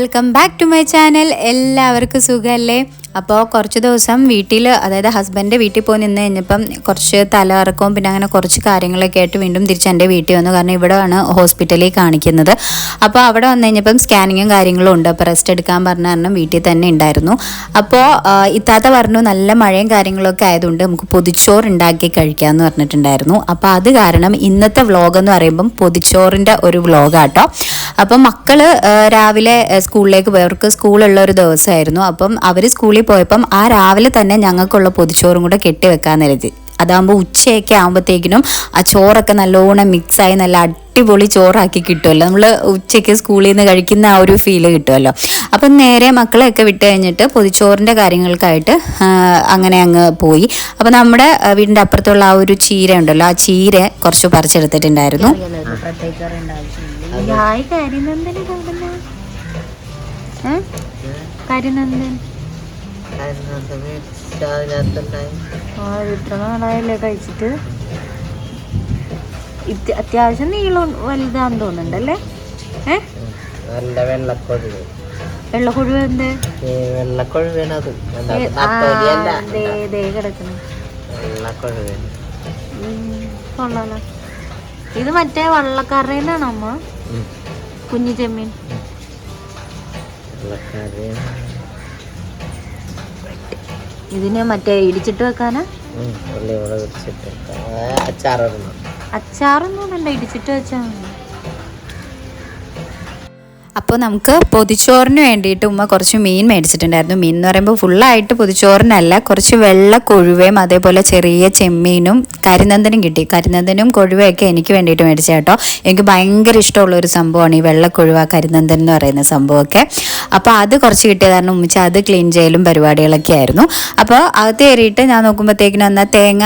Welcome back to my channel. എല്ലാവർക്കും സുഖമല്ലേ അപ്പോൾ കുറച്ച് ദിവസം വീട്ടിൽ അതായത് ഹസ്ബൻഡ് വീട്ടിൽ പോയി നിന്ന് കഴിഞ്ഞപ്പം കുറച്ച് തലകറക്കവും പിന്നെ അങ്ങനെ കുറച്ച് കാര്യങ്ങളൊക്കെ ആയിട്ട് വീണ്ടും തിരിച്ച് എന്റെ വീട്ടിൽ വന്നു. കാരണം ആണ് ഹോസ്പിറ്റലിൽ കാണിക്കുന്നത്. അപ്പോൾ അവിടെ വന്നു കഴിഞ്ഞപ്പം സ്കാനിങ്ങും കാര്യങ്ങളും ഉണ്ട്. അപ്പോൾ റെസ്റ്റ് എടുക്കാൻ പറഞ്ഞ കാരണം വീട്ടിൽ തന്നെ ഉണ്ടായിരുന്നു. അപ്പോൾ ഇത്താത്ത പറഞ്ഞു നല്ല മഴയും കാര്യങ്ങളൊക്കെ ആയതുകൊണ്ട് നമുക്ക് പൊതിച്ചോറ് ഉണ്ടാക്കി കഴിക്കാമെന്ന് പറഞ്ഞിട്ടുണ്ടായിരുന്നു. അപ്പോൾ അത് കാരണം ഇന്നത്തെ വ്ളോഗ് എന്ന് പറയുമ്പം പൊതിച്ചോറിന്റെ ഒരു വ്ളോഗാട്ടോ അപ്പം മക്കൾ രാവിലെ സ്കൂളിലേക്ക് പോയവർക്ക് സ്കൂളുള്ള ഒരു ദിവസമായിരുന്നു. അപ്പം അവർ സ്കൂളിൽ പോയപ്പം ആ രാവിലെ തന്നെ ഞങ്ങൾക്കുള്ള പൊതിച്ചോറും കൂടെ കെട്ടിവെക്കാന്ന് കരുതി. അതാകുമ്പോൾ ഉച്ചയൊക്കെ ആകുമ്പോഴത്തേക്കിനും ആ ചോറൊക്കെ നല്ലോണം മിക്സായി നല്ല അടിപൊളി ചോറാക്കി കിട്ടുമല്ലോ നമ്മൾ ഉച്ചയ്ക്ക് സ്കൂളിൽ നിന്ന് കഴിക്കുന്ന ആ ഒരു ഫീൽ കിട്ടുമല്ലോ അപ്പം നേരെ മക്കളെയൊക്കെ വിട്ട് കഴിഞ്ഞിട്ട് പൊതിച്ചോറിന്റെ കാര്യങ്ങൾക്കായിട്ട് അങ്ങനെ അങ്ങ് പോയി. അപ്പം നമ്മുടെ വീടിന്റെ അപ്പുറത്തുള്ള ആ ഒരു ചീര ഉണ്ടല്ലോ ആ ചീര കുറച്ച് പറിച്ചെടുത്തിട്ടുണ്ടായിരുന്നു. കരിനന്ദൻ. ആ കഴിച്ചിട്ട്? അത്യാവശ്യം നീളം വലുതാന്ന് തോന്നുന്നുണ്ടല്ലേ? ഏ? നല്ല വെള്ളക്കൊഴുവ് വെള്ളക്കൊഴുവ് എന്ത്? വെള്ളക്കൊഴുവേനത് വെള്ളക്കൊഴുവേന് കൊള്ളാലോ. ഇത് മറ്റേ വള്ളക്കാരനാണോ അമ്മ? കുഞ്ഞു ചെമ്മീൻ. വെള്ളക്കറി ഇതിന് മറ്റേ ഇടിച്ചിട്ട് വെക്കാനാ? അച്ചാറൊന്നും വേണ്ട ഇടിച്ചിട്ട് വെച്ചാൽ മതി. അപ്പോൾ നമുക്ക് പൊതിച്ചോറിന് വേണ്ടിയിട്ട് ഉമ്മ കുറച്ച് മീൻ മേടിച്ചിട്ടുണ്ടായിരുന്നു. മീൻ എന്ന് പറയുമ്പോൾ ഫുള്ളായിട്ട് പൊതിച്ചോറിനല്ല കുറച്ച് വെള്ള കൊഴുവയും അതേപോലെ ചെറിയ ചെമ്മീനും കരിനന്ദനും കിട്ടി. കരിനന്ദനും കൊഴുവയൊക്കെ എനിക്ക് വേണ്ടിയിട്ട് മേടിച്ച കേട്ടോ. എനിക്ക് ഭയങ്കര ഇഷ്ടമുള്ള ഒരു സംഭവമാണ് ഈ വെള്ള കൊഴുവ കരിനന്ദൻ എന്ന് പറയുന്ന സംഭവമൊക്കെ. അപ്പോൾ അത് കുറച്ച് കിട്ടിയത് കാരണം ഉമ്മിച്ച അത് ക്ലീൻ ചെയ്യലും പരിപാടികളൊക്കെ ആയിരുന്നു. അപ്പോൾ അകത്ത് കയറിയിട്ട് ഞാൻ നോക്കുമ്പോഴത്തേക്കിനും എന്നാൽ തേങ്ങ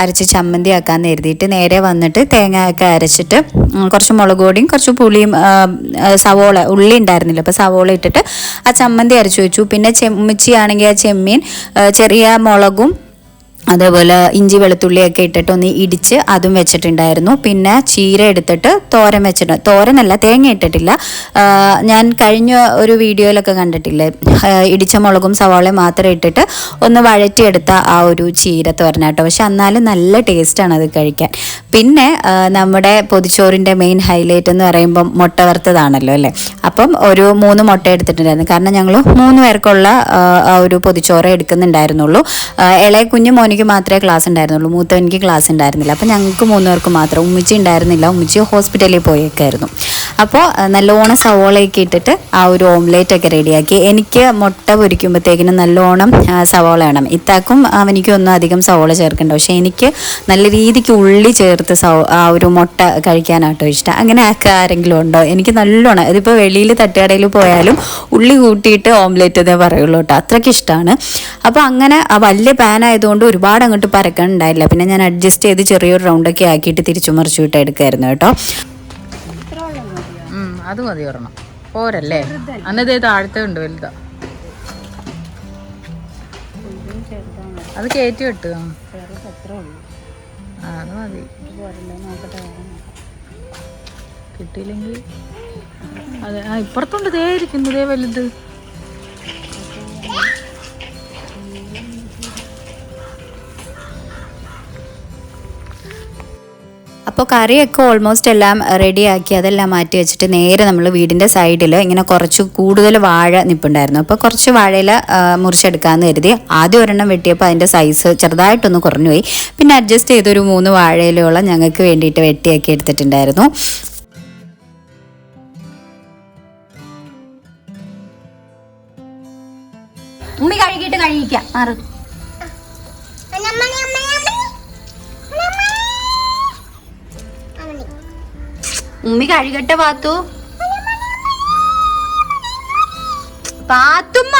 അരച്ച് ചമ്മന്തി ആക്കാൻ എഴുതിയിട്ട് നേരെ വന്നിട്ട് തേങ്ങ ഒക്കെ അരച്ചിട്ട് കുറച്ച് മുളക് പൊടിയും കുറച്ച് പുളിയും സവോള ഉള്ളി ഉണ്ടായിരുന്നില്ല. അപ്പോൾ സവോള ഇട്ടിട്ട് ആ ചമ്മന്തി അരച്ച് വെച്ചു. പിന്നെ ചെമ്മിച്ചി ആണെങ്കിൽ ആ ചെമ്മീൻ ചെറിയ മുളകും അതേപോലെ ഇഞ്ചി വെളുത്തുള്ളിയൊക്കെ ഇട്ടിട്ട് ഒന്ന് ഇടിച്ച് അതും വെച്ചിട്ടുണ്ടായിരുന്നു. പിന്നെ ചീര എടുത്തിട്ട് തോരൻ വെച്ചിട്ടുണ്ട് തോരനല്ല തേങ്ങ ഇട്ടിട്ടില്ല. ഞാൻ കഴിഞ്ഞ ഒരു വീഡിയോയിലൊക്കെ കണ്ടിട്ടില്ലേ? ഇടിച്ച മുളകും സവാളയും മാത്രം ഇട്ടിട്ട് ഒന്ന് വഴറ്റിയെടുത്ത ആ ഒരു ചീര തോരനാട്ടോ പക്ഷെ എന്നാലും നല്ല ടേസ്റ്റാണ് അത് കഴിക്കാൻ. പിന്നെ നമ്മുടെ പൊതിച്ചോറിന്റെ മെയിൻ ഹൈലൈറ്റ് എന്ന് പറയുമ്പം മുട്ട വറുത്തതാണല്ലോ അല്ലേ? അപ്പം ഒരു മൂന്ന് മുട്ട എടുത്തിട്ടുണ്ടായിരുന്നു. കാരണം ഞങ്ങൾ മൂന്ന് പേർക്കുള്ള ഒരു പൊതിച്ചോറ് എടുക്കുന്നുണ്ടായിരുന്നുള്ളൂ. ഇളയ കുഞ്ഞു മോനിക്ക് മാത്രമേ ക്ലാസ് ഉണ്ടായിരുന്നുള്ളൂ. മൂത്തവനിക്ക് ക്ലാസ് ഉണ്ടായിരുന്നില്ല. അപ്പോൾ ഞങ്ങൾക്ക് മൂന്നുപേർക്ക് മാത്രം. ഉമ്മച്ചി ഉണ്ടായിരുന്നില്ല. ഉമ്മച്ചി ഹോസ്പിറ്റലിൽ പോയേക്കായിരുന്നു. അപ്പോൾ നല്ലോണം സവോളയൊക്കെ ഇട്ടിട്ട് ആ ഒരു ഓംലേറ്റ് ഒക്കെ റെഡിയാക്കി എനിക്ക് മുട്ട പൊരിക്കുമ്പോഴത്തേക്കിനും നല്ലോണം സവോള വേണം. ഇത്താക്കും അവനിക്കും ഒന്നും അധികം സവോള ചേർക്കണ്ട. പക്ഷേ എനിക്ക് നല്ല രീതിക്ക് ഉള്ളി ചേർത്ത് സവ ആ ഒരു മുട്ട കഴിക്കാനാട്ടോ ഇഷ്ടം. അങ്ങനെ ആക്കുക ആരെങ്കിലും ഉണ്ടോ? എനിക്ക് നല്ലോണം. ഇതിപ്പോൾ വെളിയിൽ തട്ടുകടയിൽ പോയാലും ഉള്ളി കൂട്ടിയിട്ട് ഓംലേറ്റ് എന്നേ പറയുള്ളൂ കേട്ടോ. അത്രയ്ക്ക് ഇഷ്ടമാണ്. അപ്പോൾ അങ്ങനെ ആ വലിയ പാൻ ആയതുകൊണ്ട് ഒരുപാട് അങ്ങോട്ട് പരക്കാൻ ഉണ്ടായില്ല. പിന്നെ ഞാൻ അഡ്ജസ്റ്റ് ചെയ്ത് ചെറിയൊരു റൗണ്ടൊക്കെ ആക്കിയിട്ട് തിരിച്ചു മറിച്ചു വിട്ട് എടുക്കായിരുന്നു കേട്ടോ. അത് മതി ഒരെണ്ണം. പോരല്ലേ? അന്നതേ താഴത്തെ ഉണ്ട് വലുതാ. അത് കയറ്റി വിട്ടു. അത് മതി. കിട്ടിയില്ലെങ്കിൽ അതെ ആ ഇപ്പുറത്തുണ്ട് ദേ ഇരിക്കുന്നു ദേ വലുത്. അപ്പോൾ കറിയൊക്കെ ഓൾമോസ്റ്റ് എല്ലാം റെഡിയാക്കി അതെല്ലാം മാറ്റി വെച്ചിട്ട് നേരെ നമ്മൾ വീടിന്റെ സൈഡിൽ ഇങ്ങനെ കുറച്ച് കൂടുതൽ വാഴ നിപ്പുണ്ടായിരുന്നു. അപ്പോൾ കുറച്ച് വാഴയില മുറിച്ചെടുക്കാമെന്ന് കരുതി. ആദ്യം ഒരെണ്ണം വെട്ടിയപ്പോൾ അതിന്റെ സൈസ് ചെറുതായിട്ടൊന്ന് കുറഞ്ഞുപോയി. പിന്നെ അഡ്ജസ്റ്റ് ചെയ്തൊരു മൂന്ന് വാഴയിലോളം ഞങ്ങൾക്ക് വേണ്ടിയിട്ട് വെട്ടിയാക്കി എടുത്തിട്ടുണ്ടായിരുന്നു. ഉമ്മി കഴുകിയിട്ട് കഴുകിക്കാം മാറ്. ഉമ്മി കഴുകട്ടെ പാത്തു. പാത്തുമ്മ.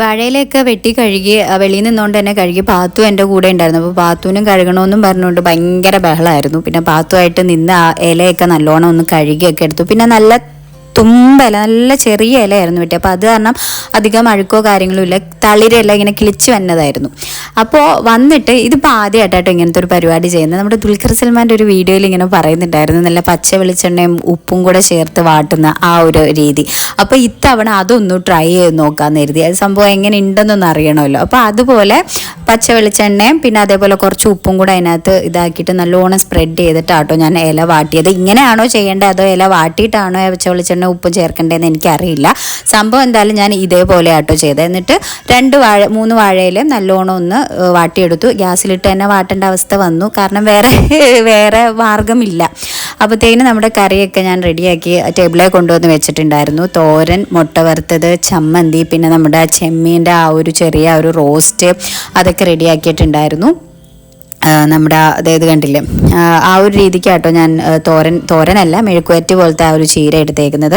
വാഴയിലൊക്കെ വെട്ടി കഴുകി വെളിയിൽ നിന്നുകൊണ്ട് തന്നെ കഴുകി പാത്തു എന്റെ കൂടെ ഉണ്ടായിരുന്നു. അപ്പോൾ പാത്തുവിനും കഴുകണമെന്നും പറഞ്ഞുകൊണ്ട് ഭയങ്കര ബഹളമായിരുന്നു. പിന്നെ പാത്തുമായിട്ട് നിന്ന് ആ ഇലയൊക്കെ നല്ലോണം ഒന്ന് കഴുകിയൊക്കെ എടുത്തു. പിന്നെ നല്ല തുമ്പല നല്ല ചെറിയ ഇലയായിരുന്നു കിട്ടിയത് അപ്പോൾ അത് കാരണം അധികം അഴുക്കോ കാര്യങ്ങളും ഇല്ല. തളിരല്ല ഇങ്ങനെ കിളിച്ച് വന്നതായിരുന്നു. അപ്പോൾ വന്നിട്ട് ഇതിപ്പോൾ ആദ്യമായിട്ടാട്ടോ ഇങ്ങനത്തെ ഒരു പരിപാടി ചെയ്യുന്നത്. നമ്മുടെ ദുൽഖർ സൽമാന്റെ ഒരു വീഡിയോയിൽ ഇങ്ങനെ പറയുന്നുണ്ടായിരുന്നു. നല്ല പച്ച വെളിച്ചെണ്ണയും ഉപ്പും കൂടെ ചേർത്ത് വാട്ടുന്ന ആ ഒരു രീതി. അപ്പോൾ ഇത്തവണ അതൊന്ന് ട്രൈ ചെയ്ത് നോക്കാമെന്ന് കരുതി. അത് സംഭവം എങ്ങനെ ഉണ്ടെന്നൊന്ന് അറിയണമല്ലോ. അപ്പോൾ അതുപോലെ പച്ച വെളിച്ചെണ്ണയും പിന്നെ അതേപോലെ കുറച്ച് ഉപ്പും കൂടെ അതിനകത്ത് ഇതാക്കിയിട്ട് നല്ലോണം സ്പ്രെഡ് ചെയ്തിട്ടാട്ടോ ഞാൻ ഇല വാട്ടിയത്. ഇങ്ങനെയാണോ ചെയ്യേണ്ടത്? അതോ ഇല വാട്ടിയിട്ടാണോ പച്ച വെളിച്ചെണ്ണ ഉപ്പും ചേർക്കേണ്ടതെന്ന് എനിക്കറിയില്ല. സംഭവം എന്തായാലും ഞാൻ ഇതേപോലെ ആട്ടോ ചെയ്തത്. എന്നിട്ട് രണ്ട് വാഴ മൂന്ന് വാഴയിൽ നല്ലോണം ഒന്ന് വാട്ടിയെടുത്തു. ഗ്യാസിലിട്ട് തന്നെ വാട്ടേണ്ട അവസ്ഥ വന്നു. കാരണം വേറെ വേറെ മാർഗമില്ല. അപ്പോഴത്തേക്കിന് നമ്മുടെ കറിയൊക്കെ ഞാൻ റെഡിയാക്കി ടേബിളിൽ കൊണ്ടുവന്ന് വെച്ചിട്ടുണ്ടായിരുന്നു. തോരൻ മുട്ട വറുത്തത് ചമ്മന്തി പിന്നെ നമ്മുടെ ചെമ്മീന്റെ ആ ഒരു ചെറിയ ഒരു റോസ്റ്റ് അതൊക്കെ റെഡിയാക്കിയിട്ടുണ്ടായിരുന്നു. നമ്മുടെ അതായത് കണ്ടില്ലേ? ആ, ഒരു രീതിക്കാട്ടോ ഞാൻ തോരൻ തോരനല്ല മെഴുക്കുവറ്റ് പോലത്തെ ആ ഒരു ചീര എടുത്തേക്കുന്നത്.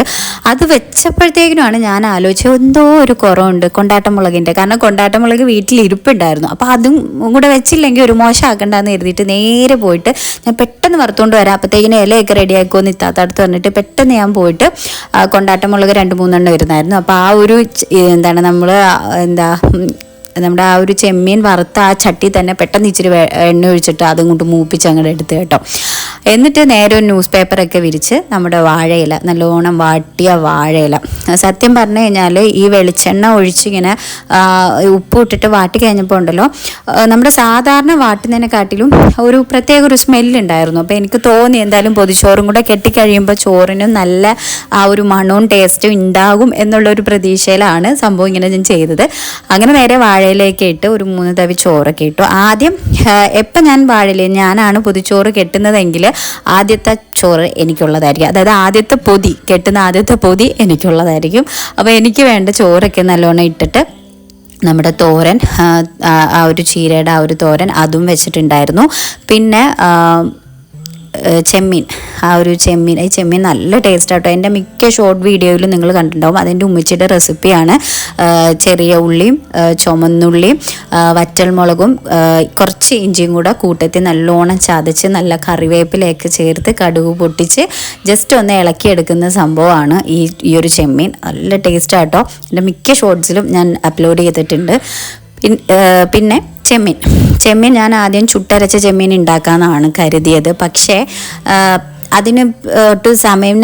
അത് വെച്ചപ്പോഴത്തേക്കിനുമാണ് ഞാൻ ആലോചിച്ചത് എന്തോ ഒരു കുറവുണ്ട് കൊണ്ടാട്ടമുളകിന്റെ കാരണം കൊണ്ടാട്ടമുളക് വീട്ടിൽ ഇരിപ്പുണ്ടായിരുന്നു അപ്പോൾ അതും കൂടെ വെച്ചില്ലെങ്കിൽ ഒരു മോശം മോശമാക്കണ്ടെന്ന് എഴുതിയിട്ട് നേരെ പോയിട്ട് ഞാൻ പെട്ടെന്ന് വറുത്തുകൊണ്ട് വരാം. അപ്പോഴത്തേക്കിന് ഇലയൊക്കെ റെഡിയാക്കുമെന്ന് ഇത്താത്ത അടുത്ത് പറഞ്ഞിട്ട് പെട്ടെന്ന് ഞാൻ പോയിട്ട് കൊണ്ടാട്ടം മുളക് രണ്ട് മൂന്നെണ്ണം ഇരുന്നായിരുന്നു അപ്പോൾ ആ ഒരു എന്താണ് നമ്മൾ എന്താ നമ്മുടെ ആ ഒരു ചെമ്മീൻ വറുത്ത ആ ചട്ടി തന്നെ പെട്ടെന്ന് ഇച്ചിരി എണ്ണ ഒഴിച്ചിട്ട് അതും കൊണ്ട് മൂപ്പിച്ച് അങ്ങോട്ട് എടുത്ത് കേട്ടോ. എന്നിട്ട് നേരെ ഒരു ന്യൂസ് പേപ്പറൊക്കെ വിരിച്ച് നമ്മുടെ വാഴയില നല്ലോണം വാട്ടിയ വാഴയില. സത്യം പറഞ്ഞു കഴിഞ്ഞാൽ ഈ വെളിച്ചെണ്ണ ഒഴിച്ചിങ്ങനെ ഉപ്പ് ഇട്ടിട്ട് വാട്ടി കഴിഞ്ഞപ്പോൾ ഉണ്ടല്ലോ നമ്മുടെ സാധാരണ വാട്ടുന്നതിനെക്കാട്ടിലും ഒരു പ്രത്യേക ഒരു സ്മെല്ലുണ്ടായിരുന്നു അപ്പോൾ എനിക്ക് തോന്നി എന്തായാലും പൊതിച്ചോറും കൂടെ കെട്ടിക്കഴിയുമ്പോൾ ചോറിനും നല്ല ആ ഒരു മണവും ടേസ്റ്റും ഉണ്ടാകും എന്നുള്ള ഒരു പ്രതീക്ഷയിലാണ് സംഭവം ഇങ്ങനെ ഞാൻ ചെയ്തത്. അങ്ങനെ നേരെ വാഴയിലേക്ക് ഇട്ട് ഒരു മൂന്ന് തവി ചോറൊക്കെ ഇട്ടു. ആദ്യം എപ്പം ഞാൻ വാഴയില ഞാനാണ് പൊതിച്ചോറ് കെട്ടുന്നതെങ്കിൽ ആദ്യത്തെ ചോറ് എനിക്കുള്ളതായിരിക്കും. അതായത് ആദ്യത്തെ പൊതി കെട്ടുന്ന ആദ്യത്തെ പൊതി എനിക്കുള്ളതായിരിക്കും. അപ്പോൾ എനിക്ക് വേണ്ട ചോറൊക്കെ നല്ലോണം ഇട്ടിട്ട് നമ്മുടെ തോരൻ ആ, ഒരു ചീരയുടെ ആ ഒരു തോരൻ അതും വെച്ചിട്ടുണ്ടായിരുന്നു. പിന്നെ ചെമ്മീൻ. ആ ഒരു ചെമ്മീൻ. ഈ ചെമ്മീൻ നല്ല ടേസ്റ്റ് ആട്ടോ. എന്റെ മിക്ക ഷോർട്ട് വീഡിയോയിലും നിങ്ങൾ കണ്ടിട്ടുണ്ടാവും. അതിന്റെ ഉമ്മച്ചിയുടെ റെസിപ്പിയാണ് ചെറിയ ഉള്ളിയും ചുമന്നുള്ളിയും വറ്റൽ വറ്റൽമുളകും കുറച്ച് ഇഞ്ചിയും കൂടെ കൂട്ടത്തിൽ നല്ലോണം ചതച്ച് നല്ല കറിവേപ്പിലയൊക്കെ ചേർത്ത് കടുക് പൊട്ടിച്ച് ജസ്റ്റ് ഒന്ന് ഇളക്കിയെടുക്കുന്ന സംഭവമാണ് ഈ ഈ ഒരു ചെമ്മീൻ. നല്ല ടേസ്റ്റ് ആട്ടോ. എന്റെ മിക്ക ഷോർട്ട്സിലും ഞാൻ അപ്ലോഡ് ചെയ്തിട്ടുണ്ട്. പിന്നെ ചെമ്മീൻ. ചെമ്മീൻ ഞാൻ ആദ്യം ചുട്ടരച്ച ചെമ്മീൻ ഉണ്ടാക്കാമെന്നാണ് കരുതിയത്. പക്ഷേ അതിന് ഒട്ട് സമയം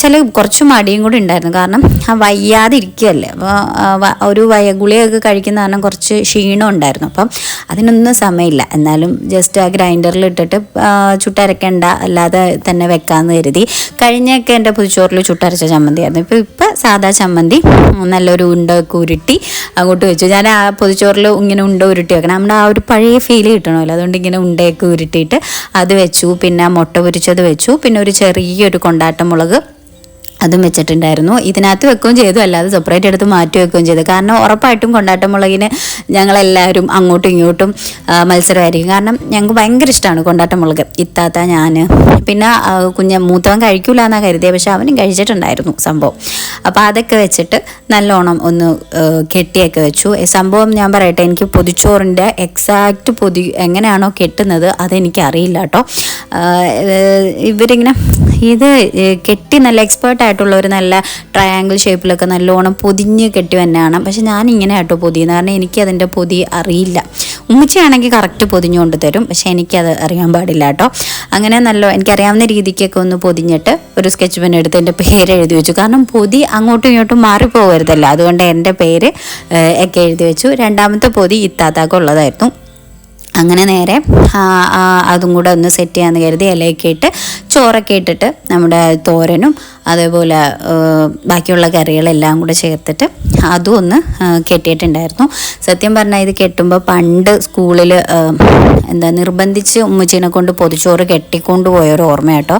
ചില കുറച്ച് മടിയും കൂടി ഉണ്ടായിരുന്നു. കാരണം ആ വയ്യാതെ ഇരിക്കുകയല്ലേ അപ്പോൾ ഒരു വയ ഗുളിയൊക്കെ കഴിക്കുന്ന കാരണം കുറച്ച് ക്ഷീണം ഉണ്ടായിരുന്നു. അപ്പം അതിനൊന്നും സമയമില്ല. എന്നാലും ജസ്റ്റ് ആ ഗ്രൈൻഡറിൽ ഇട്ടിട്ട് ചുട്ടരക്കേണ്ട അല്ലാതെ തന്നെ വെക്കാമെന്ന് കരുതി. കഴിഞ്ഞൊക്കെ എന്റെ പുതുച്ചോറിൽ ചുട്ടരച്ച ചമ്മന്തിയായിരുന്നു. ഇപ്പോൾ ഇപ്പം സാധാ ചമ്മന്തി നല്ലൊരു ഉണ്ടൊക്കെ ഉരുട്ടി അങ്ങോട്ട് വെച്ചു. ഞാൻ ആ പൊതിച്ചോറിൽ ഇങ്ങനെ ഉണ്ട ഉരുട്ടി വെക്കണം. നമ്മുടെ ആ ഒരു പഴയ ഫീൽ കിട്ടണമല്ലോ. അതുകൊണ്ട് ഇങ്ങനെ ഉണ്ടയൊക്കെ ഉരുട്ടിയിട്ട് അത് വെച്ചു. പിന്നെ മുട്ട പൊരിച്ചത് വെച്ചു. പിന്നെ ഒരു ചെറിയൊരു കൊണ്ടാട്ടമുളക്. അതും വെച്ചിട്ടുണ്ടായിരുന്നു. ഇതിനകത്ത് വെക്കുകയും ചെയ്തു. അല്ലാതെ സെപ്പറേറ്റ് എടുത്ത് മാറ്റി വെക്കുകയും ചെയ്തു. കാരണം ഉറപ്പായിട്ടും കൊണ്ടാട്ടമുളകിന് ഞങ്ങളെല്ലാവരും അങ്ങോട്ടും ഇങ്ങോട്ടും മത്സരമായിരിക്കും. കാരണം ഞങ്ങൾക്ക് ഭയങ്കര ഇഷ്ടമാണ് കൊണ്ടാട്ടമുളക് ഇത്താത്ത ഞാൻ പിന്നെ കുഞ്ഞ മൂത്തവൻ കഴിക്കൂല എന്നാണ് കരുതിയത് പക്ഷെ അവനും കഴിച്ചിട്ടുണ്ടായിരുന്നു സംഭവം. അപ്പോൾ അതൊക്കെ വെച്ചിട്ട് നല്ലോണം ഒന്ന് കെട്ടിയൊക്കെ വെച്ചു. സംഭവം ഞാൻ പറയട്ടെ. എനിക്ക് പൊതിച്ചോറിന്റെ എക്സാക്റ്റ് പൊതി എങ്ങനെയാണോ കെട്ടുന്നത് അതെനിക്കറിയില്ല കേട്ടോ. ഇവരിങ്ങനെ ഇത് കെട്ടി നല്ല എക്സ്പേർട്ട് ആയിട്ടുള്ള ഒരു നല്ല ട്രയാങ്കിൾ ഷേപ്പിലൊക്കെ നല്ലോണം പൊതിഞ്ഞ് കെട്ടി തന്നെയാണ് പക്ഷെ ഞാൻ ഇങ്ങനെ ആട്ടോ പൊതിയുന്നത് കാരണം എനിക്ക് അതിന്റെ പൊതി അറിയില്ല. ഉമ്മച്ചിയാണെങ്കിൽ കറക്റ്റ് പൊതിഞ്ഞുകൊണ്ട് തരും. പക്ഷെ എനിക്കത് അറിയാൻ പാടില്ല കേട്ടോ. അങ്ങനെ നല്ല എനിക്കറിയാവുന്ന രീതിക്കൊക്കെ ഒന്ന് പൊതിഞ്ഞിട്ട് ഒരു സ്കെച്ച് പെൻ എടുത്ത് എന്റെ പേര് എഴുതി വെച്ചു. കാരണം പൊതി അങ്ങോട്ടും ഇങ്ങോട്ടും മാറിപ്പോകരുതല്ലോ അതുകൊണ്ട് എന്റെ പേര് ഒക്കെ എഴുതി വെച്ചു. രണ്ടാമത്തെ പൊതി ഇത്താത്താക്കുള്ളതായിരുന്നു അങ്ങനെ നേരെ അതും കൂടെ ഒന്ന് സെറ്റ് ചെയ്യാമെന്ന് കരുതി ഇലയൊക്കെ ഇട്ട് ചോറൊക്കെ ഇട്ടിട്ട് നമ്മുടെ തോരനും അതേപോലെ ബാക്കിയുള്ള കറികളെല്ലാം കൂടെ ചേർത്തിട്ട് അതും ഒന്ന് കെട്ടിയിട്ടുണ്ടായിരുന്നു. സത്യം പറഞ്ഞാൽ ഇത് കെട്ടുമ്പോൾ പണ്ട് സ്കൂളിൽ എന്താ നിർബന്ധിച്ച് ഉമ്മച്ചീനെ കൊണ്ട് പൊതിച്ചോറ് കെട്ടിക്കൊണ്ട് പോയൊരു ഓർമ്മ കേട്ടോ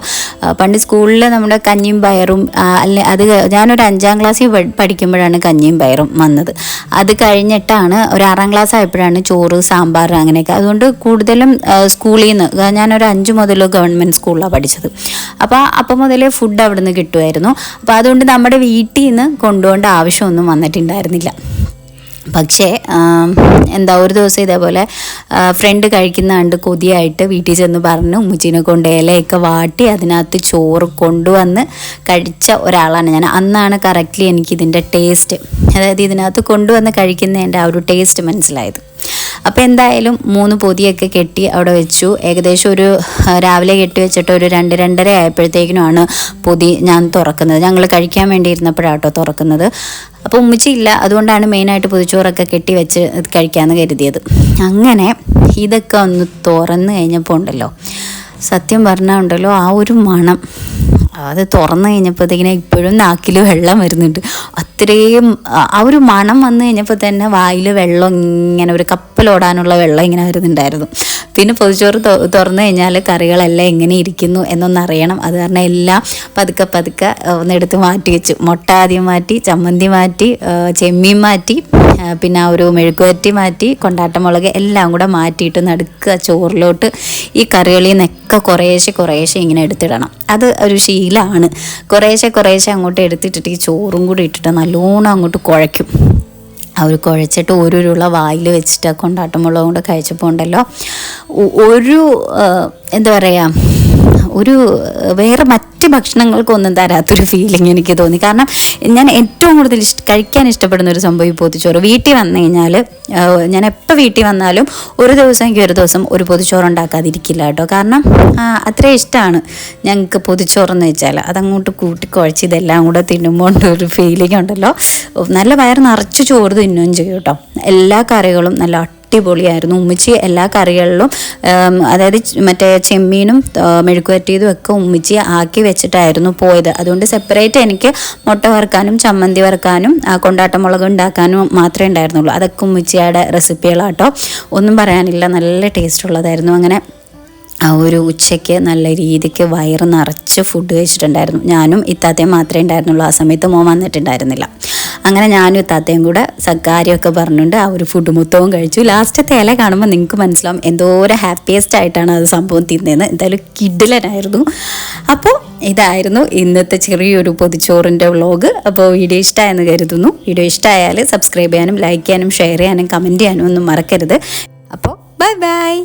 പണ്ട് സ്കൂളിൽ നമ്മുടെ കഞ്ഞിയും പയറും അല്ലെ അത് ഞാനൊരു അഞ്ചാം ക്ലാസ്സിൽ പഠി- പഠിക്കുമ്പോഴാണ് കഞ്ഞിയും പയറും വന്നത്. അത് കഴിഞ്ഞിട്ടാണ് ഒരു ആറാം ക്ലാസ് ആയപ്പോഴാണ് ചോറ് സാമ്പാർ അങ്ങനെയൊക്കെ. അതുകൊണ്ട് കൂടുതലും സ്കൂളിൽ നിന്ന് ഞാനൊരു അഞ്ച് മുതൽ ഗവൺമെന്റ് സ്കൂളിലാണ് പഠിച്ചത്. അപ്പോൾ അപ്പം മുതലേ ഫുഡ് അവിടെ നിന്ന് കിട്ടുമായിരുന്നു അപ്പോൾ അതുകൊണ്ട് നമ്മുടെ വീട്ടിൽ നിന്ന് കൊണ്ടുപോകേണ്ട ആവശ്യമൊന്നും വന്നിട്ടുണ്ടായിരുന്നില്ല പക്ഷേ എന്താ ഒരു ദിവസം ഇതേപോലെ ഫ്രണ്ട് കഴിക്കുന്ന കണ്ട് കൊതിയായിട്ട് വീട്ടിൽ ചെന്ന് പറഞ്ഞു ഉമ്മച്ചീനെ കൊണ്ട് ഇലയൊക്കെ വാട്ടി അതിനകത്ത് ചോറ് കൊണ്ടുവന്ന് കഴിച്ച ഒരാളാണ് ഞാൻ. അന്നാണ് കറക്റ്റ്ലി എനിക്ക് ഇതിന്റെ ടേസ്റ്റ് അതായത് ഇതിനകത്ത് കൊണ്ടുവന്ന് കഴിക്കുന്നതിന്റെ ആ ഒരു ടേസ്റ്റ് മനസ്സിലായത്. അപ്പോൾ എന്തായാലും മൂന്ന് പൊതിയൊക്കെ കെട്ടി അവിടെ വെച്ചു. ഏകദേശം ഒരു രാവിലെ കെട്ടി വെച്ചിട്ട് ഒരു രണ്ട് രണ്ടര ആയപ്പോഴത്തേക്കിനുമാണ് പൊതി ഞാൻ തുറക്കുന്നത്. ഞങ്ങൾ കഴിക്കാൻ വേണ്ടി ഇരുന്നപ്പോഴാട്ടോ തുറക്കുന്നത് അപ്പോൾ ഉമ്മിച്ചില്ല അതുകൊണ്ടാണ് മെയിനായിട്ട് പൊതിച്ചോറൊക്കെ കെട്ടി വെച്ച് കഴിക്കാമെന്ന് കരുതിയത്. അങ്ങനെ ഇതൊക്കെ ഒന്ന് തുറന്ന് കഴിഞ്ഞപ്പോൾ ഉണ്ടല്ലോ. സത്യം പറഞ്ഞാൽ ഉണ്ടല്ലോ ആ ഒരു മണം. അത് തുറന്നു കഴിഞ്ഞപ്പോഴത്തേക്കിനെ ഇപ്പോഴും നാക്കിൽ വെള്ളം വരുന്നുണ്ട്. അത്രയും ആ- ഒരു മണം വന്നു കഴിഞ്ഞപ്പോൾ തന്നെ വായിൽ വെള്ളം ഇങ്ങനെ ഒരു കപ്പലോടാനുള്ള വെള്ളം ഇങ്ങനെ വരുന്നുണ്ടായിരുന്നു. പിന്നെ പൊതിച്ചോറ് തുറന്നു കഴിഞ്ഞാൽ കറികളെല്ലാം എങ്ങനെ ഇരിക്കുന്നു എന്നൊന്നറിയണം അത് കാരണം എല്ലാം പതുക്കെ പതുക്കെ ഒന്നെടുത്ത് മാറ്റി വെച്ചു. മുട്ട ആദ്യം മാറ്റി ചമ്മന്തി മാറ്റി ചെമ്മീൻ മാറ്റി പിന്നെ ആ ഒരു മെഴുക്കുവരട്ടി മാറ്റി കൊണ്ടാട്ടമുളക് എല്ലാം കൂടെ മാറ്റിയിട്ട് നടുക്കുക ചോറിലോട്ട് ഈ കറികളിൽ നിന്നൊക്കെ കുറേശ്ശെ കുറേശ്ശെ ഇങ്ങനെ എടുത്തിടണം. അത് ഒരു ശീലമാണ് കുറേശ്ശെ കുറേശ്ശെ അങ്ങോട്ട് എടുത്തിട്ടിട്ട് ഈ ചോറും കൂടി ഇട്ടിട്ട് നല്ലോണം അങ്ങോട്ട് കുഴയ്ക്കും. അവർ കുഴച്ചിട്ട് ഓരോരുള്ള വായിൽ വെച്ചിട്ട് കൊണ്ടാട്ടമുളക് കൊണ്ട് കഴിച്ചപ്പോൾ ഉണ്ടല്ലോ. ഒരു എന്താ പറയുക ഒരു വേറെ മറ്റ് ഭക്ഷണങ്ങൾക്കൊന്നും തരാത്തൊരു ഫീലിംഗ് എനിക്ക് തോന്നി. കാരണം ഞാൻ ഏറ്റവും കൂടുതൽ ഇഷ്ട കഴിക്കാൻ ഇഷ്ടപ്പെടുന്ന ഒരു സംഭവം ഈ പൊതിച്ചോറ്. വീട്ടിൽ വന്നു കഴിഞ്ഞാൽ ഞാൻ എപ്പോൾ വീട്ടിൽ വന്നാലും ഒരു ദിവസം എനിക്ക് ഒരു ദിവസം ഒരു പൊതിച്ചോറ് ഉണ്ടാക്കാതിരിക്കില്ല കേട്ടോ. കാരണം അത്രേ ഇഷ്ടമാണ് ഞങ്ങൾക്ക് പൊതിച്ചോറെന്ന് വെച്ചാൽ അതങ്ങോട്ട് കൂട്ടി കുഴച്ച് ഇതെല്ലാം കൂടെ തിന്നുമ്പോൾ ഒരു ഫീലിംഗ് ഉണ്ടല്ലോ. നല്ല വയർ നിറച്ച് ചോറ് തിന്നുകയും ചെയ്യും കേട്ടോ. എല്ലാ കറികളും നല്ല അടിപൊളിയായിരുന്നു. ഉമ്മച്ചി എല്ലാ കറികളിലും അതായത് മറ്റേ ചെമ്മീനും മെഴുക്കുവരട്ടിയതും ഒക്കെ ഉമ്മച്ചി ആക്കി വെച്ചിട്ടായിരുന്നു പോയത്. അതുകൊണ്ട് സെപ്പറേറ്റ് എനിക്ക് മുട്ട വറുക്കാനും ചമ്മന്തി വറുക്കാനും കൊണ്ടാട്ടമുളക് ഉണ്ടാക്കാനും മാത്രമേ ഉണ്ടായിരുന്നുള്ളൂ. അതൊക്കെ ഉമ്മച്ചിയുടെ റെസിപ്പികളാട്ടോ ഒന്നും പറയാനില്ല. നല്ല ടേസ്റ്റ് ഉള്ളതായിരുന്നു. അങ്ങനെ ആ ഒരു ഉച്ചയ്ക്ക് നല്ല രീതിക്ക് വയറ് നിറച്ച് ഫുഡ് കഴിച്ചിട്ടുണ്ടായിരുന്നു. ഞാനും ഇത്താത്തയും മാത്രമേ ഉണ്ടായിരുന്നുള്ളൂ. ആ സമയത്ത് മോൻ വന്നിട്ടുണ്ടായിരുന്നില്ല. അങ്ങനെ ഞാനും താത്തയും കൂടെ സക്കാരിയൊക്കെ പറഞ്ഞുകൊണ്ട് ആ ഒരു ഫുഡ് മൊത്തവും കഴിച്ചു. ലാസ്റ്റത്തെ ഇല കാണുമ്പോൾ നിങ്ങൾക്ക് മനസ്സിലാവും എന്തോരം ഹാപ്പിയസ്റ്റ് ആയിട്ടാണ് അത് സംഭവം തിന്നതെന്ന് എന്തായാലും കിഡിലനായിരുന്നു അപ്പോൾ ഇതായിരുന്നു ഇന്നത്തെ ചെറിയൊരു പൊതിച്ചോറിന്റെ വ്ളോഗ് അപ്പോൾ വീഡിയോ ഇഷ്ടമായെന്ന് കരുതുന്നു. വീഡിയോ ഇഷ്ടമായാൽ സബ്സ്ക്രൈബ് ചെയ്യാനും ലൈക്ക് ചെയ്യാനും ഷെയർ ചെയ്യാനും കമന്റ് ചെയ്യാനും ഒന്നും മറക്കരുത്. അപ്പോൾ ബൈ ബൈ